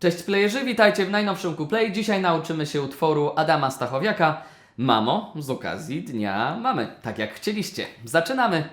Cześć playerzy, witajcie w najnowszym Kuplay. Dzisiaj nauczymy się utworu Adama Stachowiaka Mamo z okazji Dnia Mamy. Tak jak chcieliście. Zaczynamy!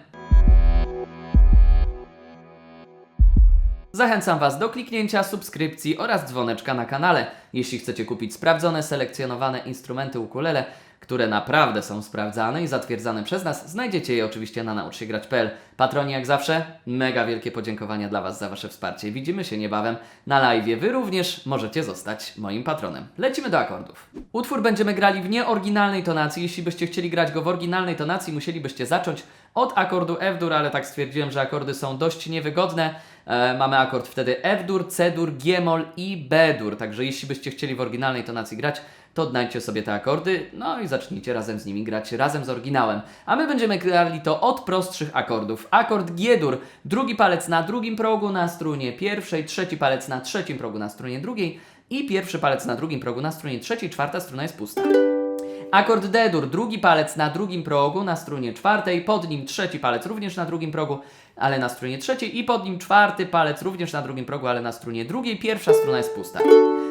Zachęcam Was do kliknięcia subskrypcji oraz dzwoneczka na kanale. Jeśli chcecie kupić sprawdzone, selekcjonowane instrumenty ukulele, które naprawdę są sprawdzane i zatwierdzane przez nas, znajdziecie je oczywiście na nauczsiegrać.pl. Patroni jak zawsze, mega wielkie podziękowania dla Was za Wasze wsparcie. Widzimy się niebawem na live. Wy również możecie zostać moim patronem. Lecimy do akordów. Utwór będziemy grali w nieoryginalnej tonacji. Jeśli byście chcieli grać go w oryginalnej tonacji, musielibyście zacząć od akordu F-dur, ale tak stwierdziłem, że akordy są dość niewygodne. E, mamy akord wtedy F-dur, C-dur, G-moll i B-dur. Także jeśli byście chcieli w oryginalnej tonacji grać, to odnajdźcie sobie te akordy, no i zacznijcie razem z nimi grać, razem z oryginałem. A my będziemy grali to od prostszych akordów. Akord G-dur, drugi palec na drugim progu na strunie pierwszej, trzeci palec na trzecim progu na strunie drugiej i pierwszy palec na drugim progu na strunie trzeciej, czwarta struna jest pusta. Akord D-dur, drugi palec na drugim progu na strunie czwartej, pod nim trzeci palec również na drugim progu, ale na strunie trzeciej i pod nim czwarty palec również na drugim progu, ale na strunie drugiej, pierwsza struna jest pusta.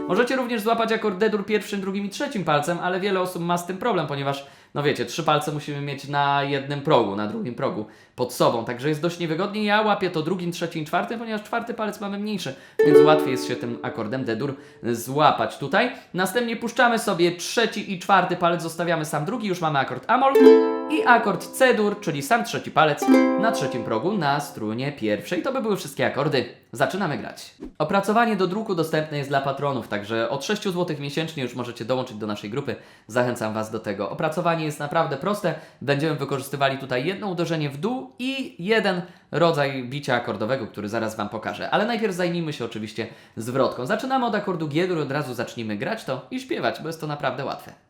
Możecie również złapać akord D-dur pierwszym, drugim i trzecim palcem, ale wiele osób ma z tym problem, ponieważ, no wiecie, trzy palce musimy mieć na jednym progu, na drugim progu pod sobą, także jest dość niewygodnie. Ja łapię to drugim, trzecim, czwartym, ponieważ czwarty palec mamy mniejszy, więc łatwiej jest się tym akordem D-dur złapać tutaj. Następnie puszczamy sobie trzeci i czwarty palec, zostawiamy sam drugi, już mamy akord Amol i akord C-dur, czyli sam trzeci palec na trzecim progu na strunie pierwszej. To by były wszystkie akordy. Zaczynamy grać. Opracowanie do druku dostępne jest dla patronów, także od 6 zł miesięcznie już możecie dołączyć do naszej grupy. Zachęcam Was do tego. Opracowanie jest naprawdę proste. Będziemy wykorzystywali tutaj jedno uderzenie w dół i jeden rodzaj bicia akordowego, który zaraz Wam pokażę. Ale najpierw zajmijmy się oczywiście zwrotką. Zaczynamy od akordu G, dur, od razu zacznijmy grać to i śpiewać, bo jest to naprawdę łatwe.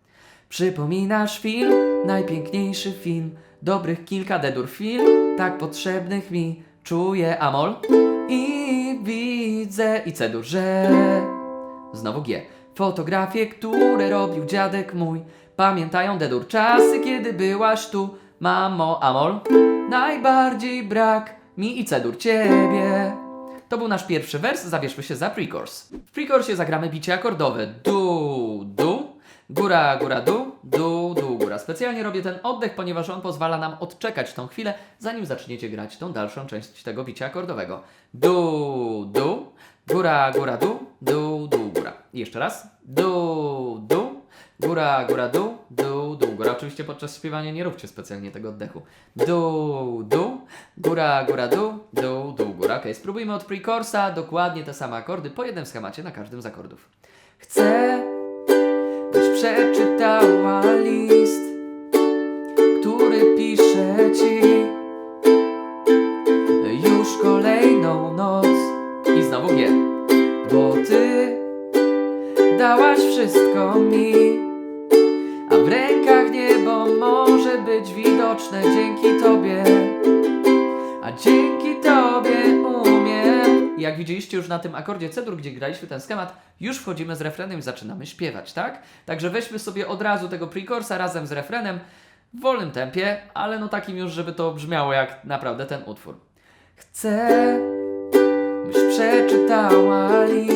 Przypominasz film, najpiękniejszy film, dobrych kilka dedur film, tak potrzebnych mi, czuję amol i widzę i cedur, że znowu G. Fotografie, które robił dziadek mój, pamiętają dedur czasy, kiedy byłaś tu, mamo amol, najbardziej brak mi i cedur ciebie. To był nasz pierwszy wers, zabierzmy się za pre-chorus. W pre-chorusie zagramy bicie akordowe du, du, góra, góra, dół, dół, dół, góra. Specjalnie robię ten oddech, ponieważ on pozwala nam odczekać tą chwilę, zanim zaczniecie grać tą dalszą część tego bicia akordowego. Dół, dół, góra, góra, dół, dół, dół, góra. I jeszcze raz. Dół, dół, góra, góra, dół, dół, dół, góra. Oczywiście podczas śpiewania nie róbcie specjalnie tego oddechu. Dół, dół, góra, góra, dół, dół, dół, góra. Ok, spróbujmy od pre-chorsa, dokładnie te same akordy, po jednym schemacie na każdym z akordów. Chcę, przeczytała list, który piszę ci już kolejną noc. I znowu G. Bo ty dałaś wszystko mi, a w rękach niebo może być widoczne dzięki tobie. A dzięki umiem. Jak widzieliście już na tym akordzie C-dur, gdzie graliśmy ten schemat, już wchodzimy z refrenem i zaczynamy śpiewać, tak? Także weźmy sobie od razu tego pre-chorsa razem z refrenem w wolnym tempie, ale no takim już, żeby to brzmiało jak naprawdę ten utwór. Chcę, byś przeczytała list,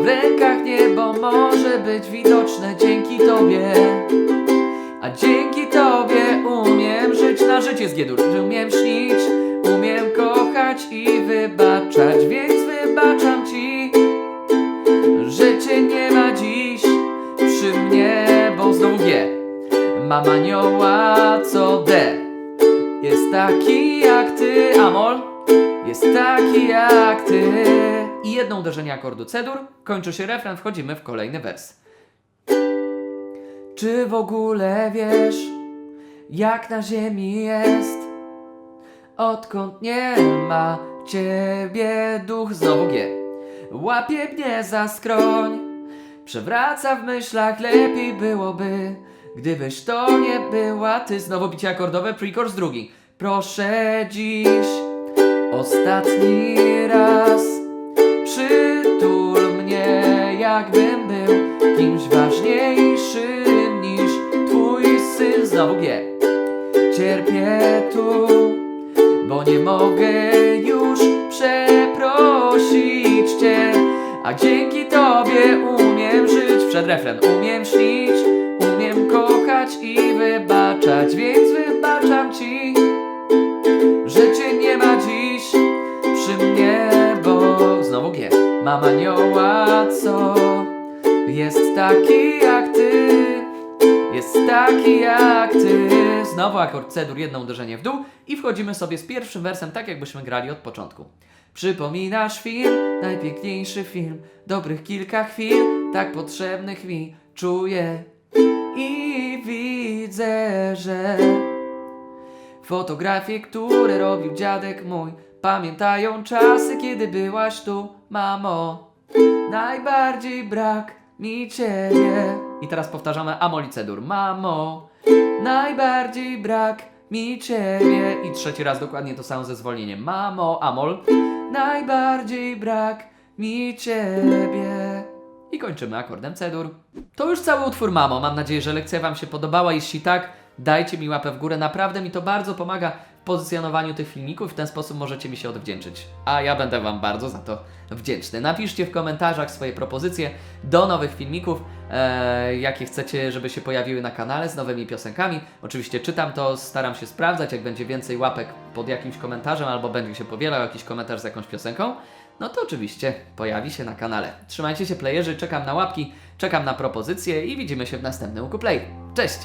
w rękach niebo może być widoczne dzięki tobie. A dzięki tobie umiem żyć na życie z G-dur. Umiem śnić, umiem kochać i wybaczać, więc wybaczam ci, że cię nie ma dziś przy mnie, bo znowu G. Mam anioła co D. Jest taki jak ty, Amol. Jest taki jak ty. I jedno uderzenie akordu C-dur. Kończy się refren, wchodzimy w kolejny wers. Czy w ogóle wiesz, jak na ziemi jest? Odkąd nie ma ciebie duch Znowu G Łapie mnie za skroń Przewraca w myślach Lepiej byłoby Gdybyś to nie była ty Znowu bicie akordowe, pre-chorus drugi Proszę dziś Ostatni raz jakbym był kimś ważniejszym niż twój syn. Znowu G. Cierpię tu, bo nie mogę już przeprosić cię, a dzięki tobie umiem żyć. Przed refren umiem śnić, umiem kochać i taki jak ty, jest taki jak ty. Znowu akord C-dur, jedno uderzenie w dół i wchodzimy sobie z pierwszym wersem, tak jakbyśmy grali od początku. Przypominasz film, najpiękniejszy film, dobrych kilka chwil, tak potrzebnych mi czuję i widzę, że Fotografie, które robił dziadek mój Pamiętają czasy, kiedy byłaś tu, mamo Najbardziej brak mi ciebie I teraz powtarzamy amolicedur Mamo Najbardziej brak mi ciebie I trzeci raz dokładnie to samo ze zwolnieniem Mamo, amol Najbardziej brak mi ciebie i kończymy akordem C-dur. To już cały utwór, mamo. Mam nadzieję, że lekcja Wam się podobała. Jeśli tak, dajcie mi łapę w górę. Naprawdę mi to bardzo pomaga pozycjonowaniu tych filmików. W ten sposób możecie mi się odwdzięczyć. A ja będę Wam bardzo za to wdzięczny. Napiszcie w komentarzach swoje propozycje do nowych filmików, e, jakie chcecie, żeby się pojawiły na kanale z nowymi piosenkami. Oczywiście czytam to, staram się sprawdzać. Jak będzie więcej łapek pod jakimś komentarzem albo będzie się powielał jakiś komentarz z jakąś piosenką, no to oczywiście pojawi się na kanale. Trzymajcie się playerzy, czekam na łapki, czekam na propozycje i widzimy się w następnym Uku Play. Cześć!